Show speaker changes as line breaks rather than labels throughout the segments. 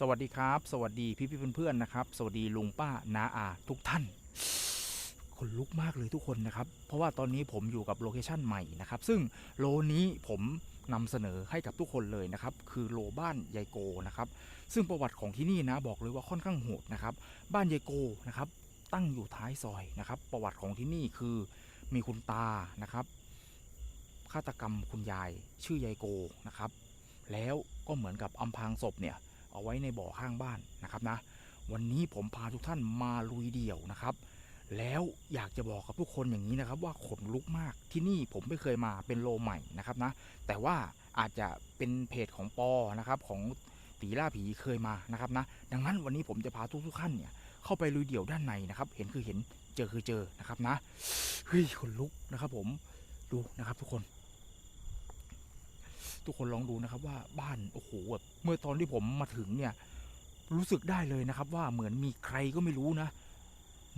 สวัสดีครับ สวัสดีพี่พี่เพื่อนๆนะครับ สวัสดีลุงป้าน้าอาทุกท่านคนลุกมากเลยทุกคนนะครับ เพราะว่าตอนนี้ผมอยู่กับโลเคชั่นใหม่นะครับ ซึ่งโลนี้ผมนำเสนอให้กับทุกคนเลยนะครับ คือโลบ้านยายโกนะครับ ซึ่งประวัติของที่นี่นะบอกเลยว่าค่อนข้างโหดนะครับ บ้านยายโกนะครับ ตั้งอยู่ท้ายซอยนะครับ ประวัติของที่นี่คือมีคุณตานะครับฆาตกรรมคุณยายชื่อยายโกนะครับ แล้วก็เหมือนกับอำพรางศพเนี่ย เอาไว้ในบ่อข้างบ้านนะครับนะ วันนี้ผมพาทุกท่านมาลุยเดี่ยวนะครับ แล้วอยากจะบอกกับทุกคนอย่างนี้นะครับ ว่าขนลุกมากที่นี่ผมไม่เคยมาเป็นโลใหม่นะครับนะ แต่ว่าอาจจะเป็นเพจของปอนะครับของตีล่าผีเคยมานะครับนะ ดังนั้นวันนี้ผมจะพาทุกทุกท่านเนี่ยเข้าไปลุยเดี่ยวด้านในนะครับ เห็นคือเห็นเจอคือเจอนะครับนะเฮ้ยขนลุกนะครับ ผมดูนะครับทุกคน ทุกคนลองดูนะครับว่าบ้านโอ้โหแบบเมื่อตอนที่ผมมาถึงเนี่ย รู้สึกได้เลยนะครับ ว่าเหมือนมีใครก็ไม่รู้นะ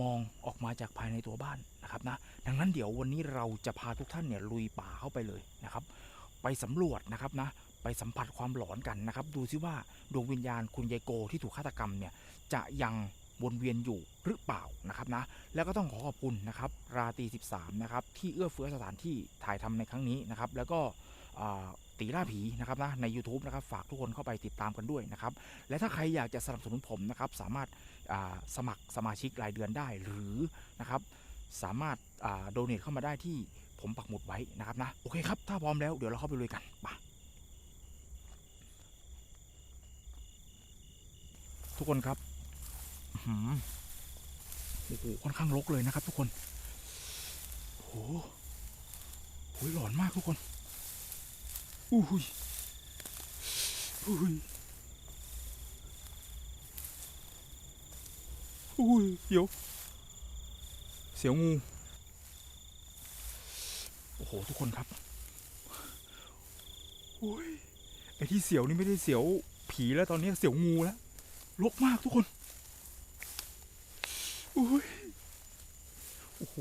มองออกมาจากภายในตัวบ้านนะครับนะดังนั้นเดี๋ยววันนี้เราจะพาทุกท่านเนี่ยลุยป่าเข้าไปเลยนะครับ ไปสำรวจนะครับนะไปสัมผัสความหลอนกันนะครับ ดูซิว่าดวงวิญญาณคุณยายโกที่ถูกฆาตกรรมเนี่ยจะยังวนเวียนอยู่หรือเปล่านะครับนะ แล้วก็ต้องขอขอบคุณนะครับ ราตรี13 นะครับ ที่เอื้อเฟื้อสถานที่ถ่ายทำในครั้งนี้นะครับ แล้วก็ ตีล่าผีนะครับนะใน YouTube นะครับฝากทุกคนเข้าไปติดตามกันด้วยนะครับและถ้าใครอยากจะสนับสนุนผมนะครับสามารถสมัครสมาชิกรายเดือนได้หรือนะครับสามารถโดเนทเข้ามาได้ที่ผมปักหมุดไว้นะครับนะโอเคครับถ้าพร้อมแล้วเดี๋ยวเราเข้าไปลุยกันไปทุกคนครับโอ้โหค่อนข้างรกเลยนะครับ ทุกคนโอ้โหหลอนมากทุกคน อุ้ยอุ้ยอุ้ยเดี๋ยวเสียวงู โอ้โห ทุกคนครับโอ้ยไอ้ที่เสียวนี่ไม่ได้เสียวผีแล้วตอนนี้เสียวงูแล้วลกมากทุกคนโอ้ยโอ้โห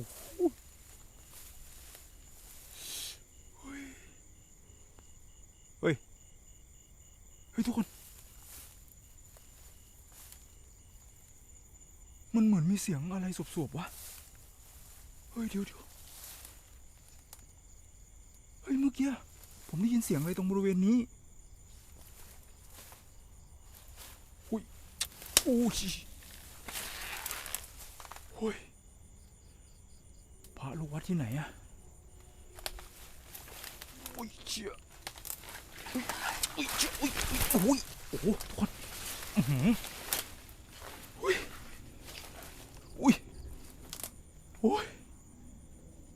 เฮ้ย เฮ้ย เฮ้ยทุกคน มันเหมือนมีเสียงอะไรสวบๆวะ เฮ้ยเดี๋ยวเดี๋ยวเฮ้ยเมื่อกี้ผมได้ยินเสียงอะไรตรงบริเวณนี้ อุ้ยโอ้ยโอ้ยพระลูกวัดที่ไหนอะโอ้ยเชี่ย อุ้ยอุ้ยอุ้ยอุ้ยโอ้ยโอ้โหทุกคนอื้อหืออุ้ยอุ้ยโอ้ย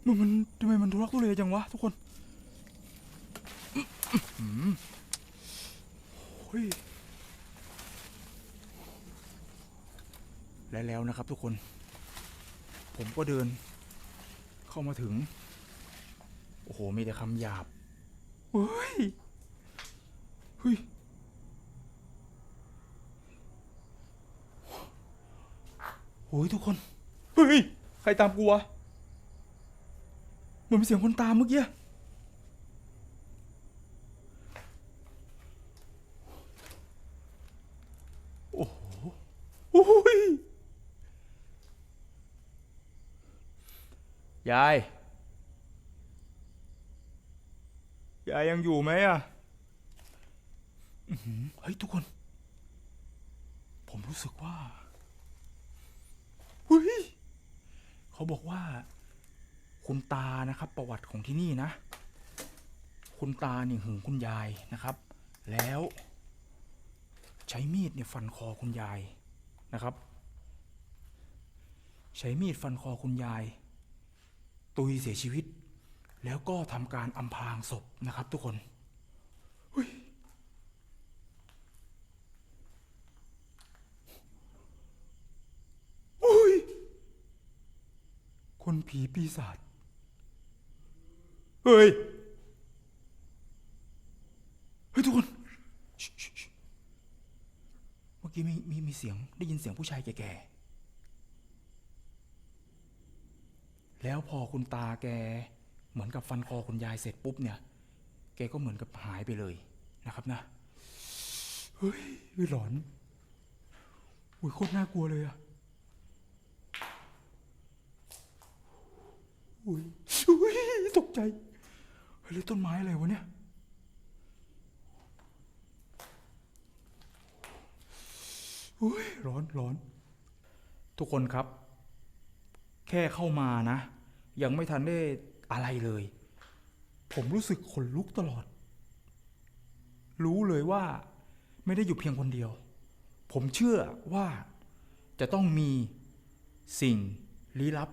มันมันทำไมมันทุรักทุเลจังวะทุกคนอื้อหือโอ้ยและแล้วนะครับทุกคน ผมก็เดิน เข้ามาถึง โอ้โห มีแต่คำหยาบเฮ้ย เฮ้ยโอ้ยทุกคน เฮ้ย ใครตามกูวะ เหมือนมีเสียงคนตามเมื่อกี้ โอ้โหโอ้ยยาย ยายยังอยู่ไหมอะ เฮ้ยทุกคน ผมรู้สึกว่าเฮ้ยเขาบอกว่า คุณตานะครับ ประวัติของที่นี่นะ คุณตาเนี่ยหึงคุณยายนะครับ แล้ว ใช้มีดเนี่ยฟันคอคุณยายนะครับ ใช้มีดฟันคอคุณยาย ตุยเสียชีวิต แล้วก็ทำการอำพรางศพนะครับ ทุกคนเฮ้ยโอ้ย คน ผีปีศาจ เฮ้ย เฮ้ยทุกคนเมื่อกี้มีมีมีเสียงได้ยินเสียงผู้ชายแก่ๆ แล้วพอคุณตาแกเหมือนกับฟันคอคุณยายเสร็จปุ๊บเนี่ย แกก็เหมือนกับหายไปเลยนะครับนะ เฮ้ยหลอน อุ้ยโคตรน่ากลัวเลยอะ อุ้ยอุ้ยตกใจเฮ้ยต้นไม้อะไรวะเนี่ยอุ้ยร้อนร้อน ทุกคนครับ แค่เข้ามานะ ยังไม่ทันได้อะไรเลย ผมรู้สึกขนลุกตลอด รู้เลยว่าไม่ได้อยู่เพียงคนเดียว ผมเชื่อว่าจะต้องมีสิ่งลี้ลับ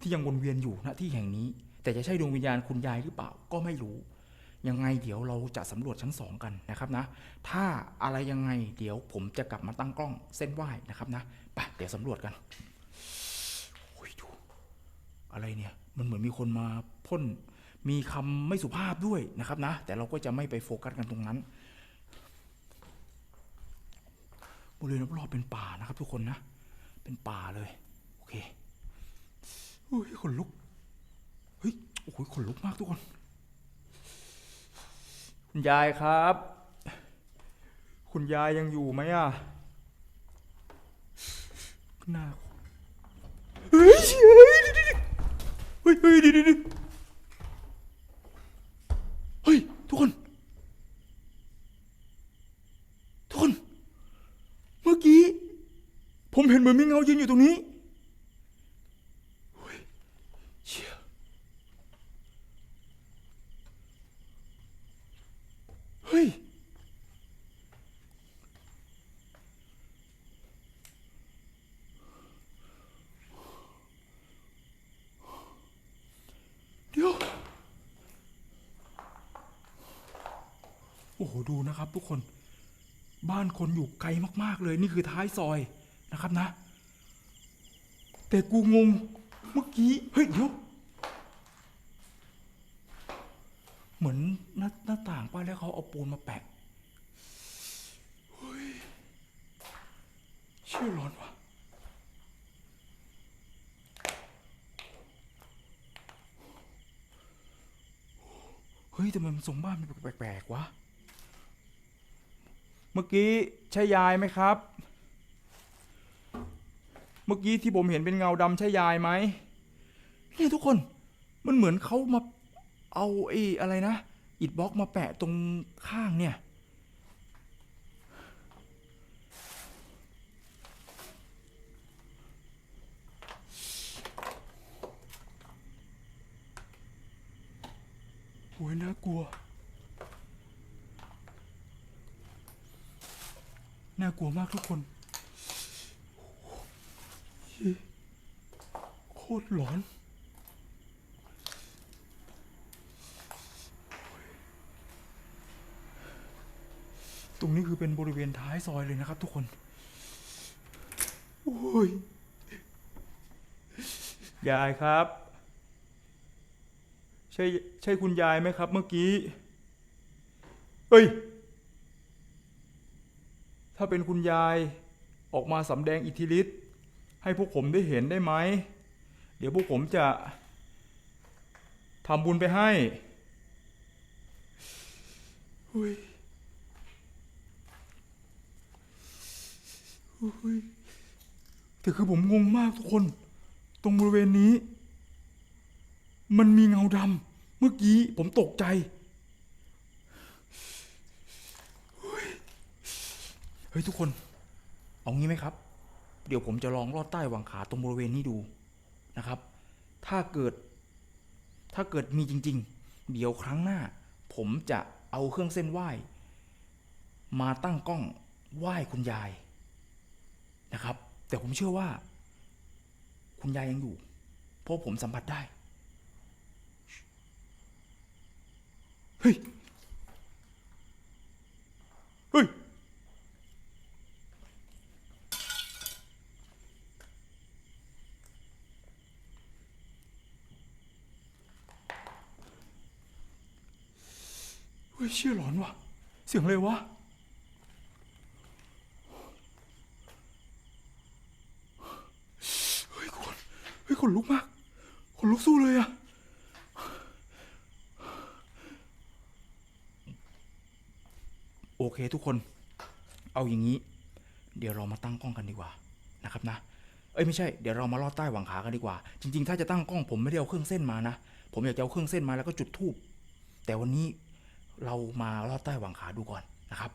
ที่ยังวนเวียนอยู่ณที่แห่งนี้ แต่จะใช่ดวงวิญญาณคุณยายหรือเปล่าก็ไม่รู้ ยังไงเดี๋ยวเราจะสำรวจชั้นสองกันนะครับนะ ถ้าอะไรยังไงเดี๋ยวผมจะกลับมาตั้งกล้องเส้นไหว้นะครับนะไปเดี๋ยวสำรวจกันโอ้ยดูอะไรเนี่ยมันเหมือนมีคนมาพ่นมีคำไม่สุภาพด้วยนะครับนะ แต่เราก็จะไม่ไปโฟกัสกันตรงนั้นบริเวณรอบๆเป็นป่านะครับทุกคนนะ เป็นป่าเลย อุ้ยขนลุก เฮ้ย โอ้ยขนลุกมากทุกคน คุณยายครับ คุณยายยังอยู่ไหมอะหน้าเฮ้ยเฮ้ยเฮ้ยเฮ้ยดี๋ยวเดี๋ยวเดี๋ยวเฮ้ยทุกคน ทุกคน เมื่อกี้ ผมเห็นเหมือนมีเงายืนอยู่ตรงนี้เฮ้ยเชี่ยเฮ้ย เดี๋ยว โอ้โหดูนะครับ ทุกคน บ้านคนอยู่ไกลมาก ๆ เลยนี่คือท้ายซอยนะครับนะ แต่กูงงเมื่อกี้ เฮ้ยเดี๋ยวเหมือนหน้าหน้าต่างป้าแล้วเขาเอาปูนมาแปะเฮ้ยเชื่อร้อนว่ะเฮ้ยทำไมมันทรงบ้านมันแปลกๆวะ เมื่อกี้ใช่ยายไหมครับ เมื่อกี้ที่ผมเห็นเป็นเงาดำใช่ยายไหมเนี่ยทุกคนมันเหมือนเขามาเอาไอ้อะไรนะอิดบล็อกมาแปะตรงข้างเนี่ย โอ้ยน่ากลัว น่ากลัวมากทุกคน โคตรหลอน ตรงนี้คือเป็นบริเวณท้ายซอยเลยนะครับทุกคน โอ้ย ยายครับ ใช่ใช่คุณยายไหมครับเมื่อกี้ เอ้ย ถ้าเป็นคุณยายออกมาสำแดงอิทธิฤทธิ์ให้พวกผมได้เห็นได้ไหม เดี๋ยวพวกผมจะทำบุญไปให้เฮ้ยเฮ้ยแต่คือผมงงมากทุกคน ตรงบริเวณนี้ มันมีเงาดำเมื่อกี้ผมตกใจ เฮ้ยทุกคน เอางี้ไหมครับ เดี๋ยวผมจะลองลอดใต้หวังขาตรงบริเวณนี้ดูนะครับ ถ้าเกิด ถ้าเกิดมีจริง ๆ เดี๋ยวครั้งหน้า ผมจะเอาเครื่องเส้นไหว้ มาตั้งกล้องไหว้คุณยายนะครับ แต่ผมเชื่อว่า คุณยายยังอยู่ เพราะผมสัมผัสได้ เฮ้ย ฮ้ยเชื่อหลอนว่ะ เสียงอะไรวะ เฮ้ยคนเฮ้ยขนลุกมากขนลุกสู้เลยอะโอเคทุกคน เอาอย่างนี้ เดี๋ยวเรามาตั้งกล้องกันดีกว่านะครับนะ เอ้ยไม่ใช่ เดี๋ยวเรามาลอดใต้หวังขากันดีกว่า จริง ๆ ถ้าจะตั้งกล้องผมไม่ได้เอาเครื่องเส้นมานะ ผมอยากจะเอาเครื่องเส้นมาแล้วก็จุดธูปแต่วันนี้ เรามาลอดใต้หวังขาดูก่อนนะครับ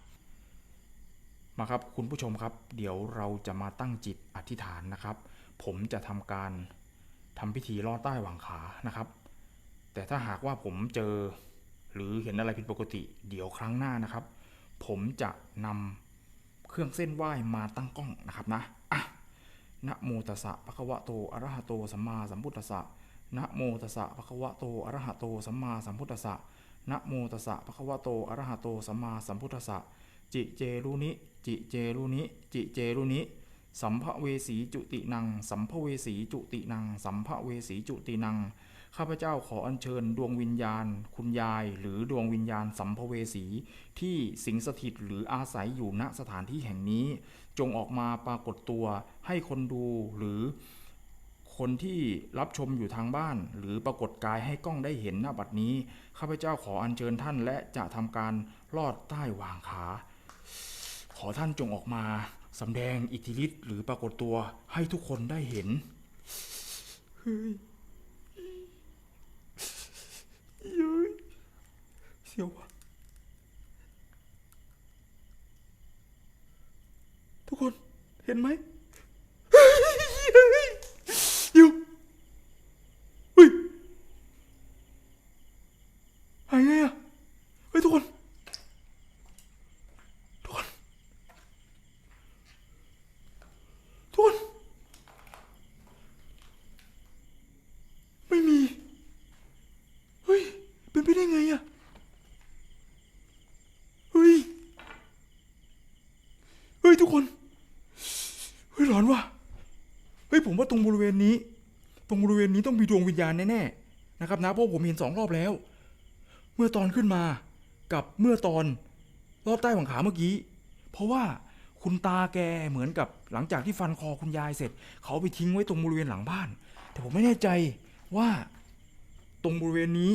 มาครับคุณผู้ชมครับ เดี๋ยวเราจะมาตั้งจิตอธิษฐานนะครับ ผมจะทำการทำพิธีลอดใต้หวังขานะครับ แต่ถ้าหากว่าผมเจอหรือเห็นอะไรผิดปกติ เดี๋ยวครั้งหน้านะครับ ผมจะนำเครื่องเส้นไหว้มาตั้งกล้องนะครับนะอะนะโมตัสสะภะคะวะโตอะระหะโตสัมมาสัมพุทธัสสะนะโมตัสสะภะคะวะโตอะระหะโตสัมมาสัมพุทธัสสะ นะโมตัสสะภะคะวะโตอะระหะโตสัมมาสัมพุทธัสสะจิเจรุนิ จิเจรุนิ จิเจรุนิ สัมภเวสีจุตินัง สัมภเวสีจุตินัง สัมภเวสีจุตินัง ข้าพเจ้าขออัญเชิญดวงวิญญาณ คุณยาย หรือดวงวิญญาณสัมภเวสี ที่สิงสถิตหรืออาศัยอยู่ณสถานที่แห่งนี้ จงออกมาปรากฏตัวให้คนดูหรือ คนที่รับชมอยู่ทางบ้าน หรือปรากฏกายให้กล้องได้เห็นหน้าบัดนี้ข้าพเจ้าขออัญเชิญท่านและจะทำการลอดใต้วางขา ขอท่านจงออกมาสำแดงอิทธิฤทธิ์หรือปรากฏตัวให้ทุกคนได้เห็นเฮ้ยเย้ยเสียววะทุกคนเห็นไหมเฮ้ยเฮ้ยเดี๋ยวเฮ้ยหายไงอะเฮ้ยทุกคน ทุกคน ทุกคน ไม่มี เฮ้ย เป็นไปได้ไงอะเฮ้ย เฮ้ยทุกคน เฮ้ยหลอนว่ะ เฮ้ย ผมว่าตรงบริเวณนี้ ตรงบริเวณนี้ต้องมีดวงวิญญาณแน่ๆนะครับนะเพราะผมเห็นสองรอบแล้ว เมื่อตอนขึ้นมากับเมื่อตอนรอบใต้หวังขาเมื่อกี้ เพราะว่าคุณตาแกเหมือนกับหลังจากที่ฟันคอคุณยายเสร็จ เขาไปทิ้งไว้ตรงบริเวณหลังบ้าน แต่ผมไม่แน่ใจว่าตรงบริเวณนี้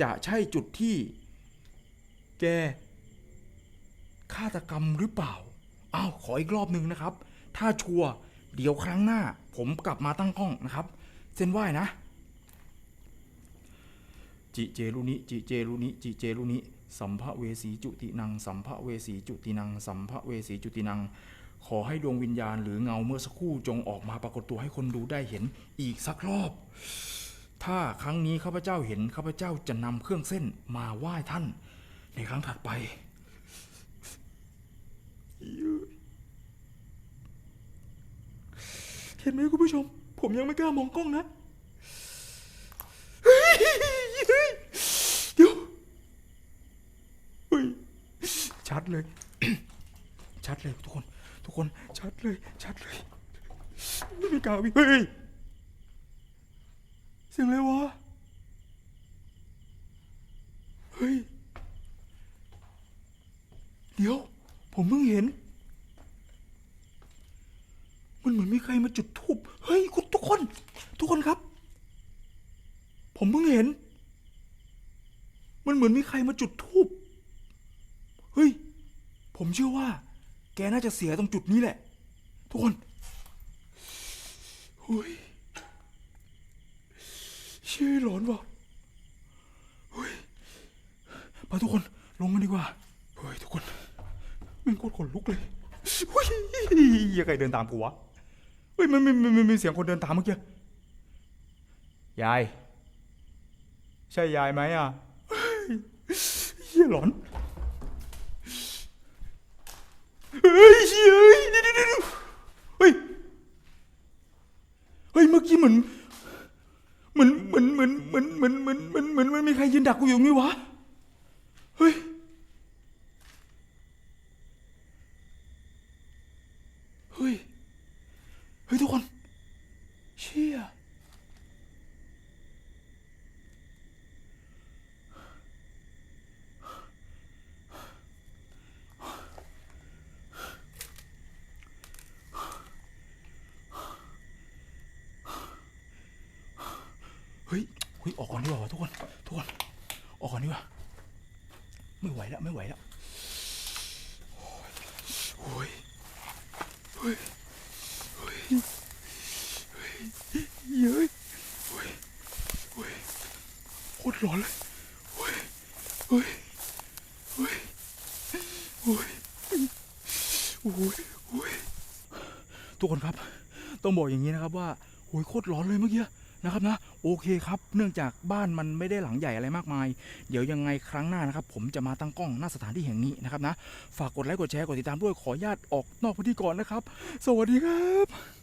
จะใช่จุดที่ แกฆาตกรรมหรือเปล่าอ้าวขออีกรอบหนึ่งนะครับ ถ้าชัวร์ เดี๋ยวครั้งหน้า ผมกลับมาตั้งกล้องนะครับ เส้นไหว้นะ จิเจรุนิจิเจรุนิจิเจรุนิสัมภเวสีจุตินัง สัมภเวสีจุตินัง สัมภเวสีจุตินัง ขอให้ดวงวิญญาณหรือเงาเมื่อสักครู่จงออกมาปรากฏตัวให้คนดูได้เห็นอีกสักรอบ ถ้าครั้งนี้ข้าพเจ้าเห็นข้าพเจ้าจะนำเครื่องเส้นมาไหว้ท่าน ในครั้งถัดไป เห็นไหมคุณผู้ชม ผมยังไม่กล้ามองกล้องนะเฮ้ยเดี๋ยวเฮ้ยชัดเลย ชัดเลยทุกคน ทุกคนชัดเลย ชัดเลยไม่มีกล้าวิงเฮ้ยเสียงอะไรวะเฮ้ย เดี๋ยว ผมเพิ่งเห็น มันเหมือนมีใครมาจุดธูปเฮ้ยคุณทุกคน ทุกคนครับ ผมเพิ่งเห็น มันเหมือนมีใครมาจุดธูปเฮ้ย ผมเชื่อว่า แกน่าจะเสียตรงจุดนี้แหละ ทุกคนเฮ้ยเชื่อหลอนว่ะเฮ้ยมาทุกคนลงกันดีกว่าเฮ้ยทุกคนมันโคตรขนลุกเลยเฮ้ยยังไงเดินตามกูวะ เฮ้ยมันมีมีมีมีเสียงคนเดินตามเมื่อกี้ ยาย ใช่ยายไหมอะเฮ้ยเฮียหลอน เฮ้ยเฮ้ยเดี๋ยวเดี๋ยวเดี๋ยวเฮ้ย เฮ้ย เมื่อกี้เหมือน เหมือน เหมือน เหมือน เหมือน เหมือน เหมือน เหมือน เหมือน มันมีใครยืนดักกูอยู่งนี้วะ เฮ้ย เฮ้ย เฮ้ยทุกคน เชี่ยเฮ้ยเฮ้ยออกก่อนดีกว่าทุกคน ทุกคน ออกก่อนดีกว่า ไม่ไหวแล้ว ไม่ไหวแล้ว โอ้ย เย้ยเฮ้ยเฮ้ยโคตรร้อนเลยเฮ้ยเฮ้ยเฮ้ยเฮ้ยโอ้ยโอ้ยทุกคนครับ ต้องบอกอย่างนี้นะครับว่าโอ้ยโคตรร้อนเลยเมื่อกี้นะครับนะโอเคครับ เนื่องจากบ้านมันไม่ได้หลังใหญ่อะไรมากมาย เดี๋ยวยังไงครั้งหน้านะครับ ผมจะมาตั้งกล้องหน้าสถานที่แห่งนี้นะครับนะ ฝากกดไลค์กดแชร์กดติดตามด้วยขออนุญาตออกนอกพื้นที่ก่อนนะครับ สวัสดีครับ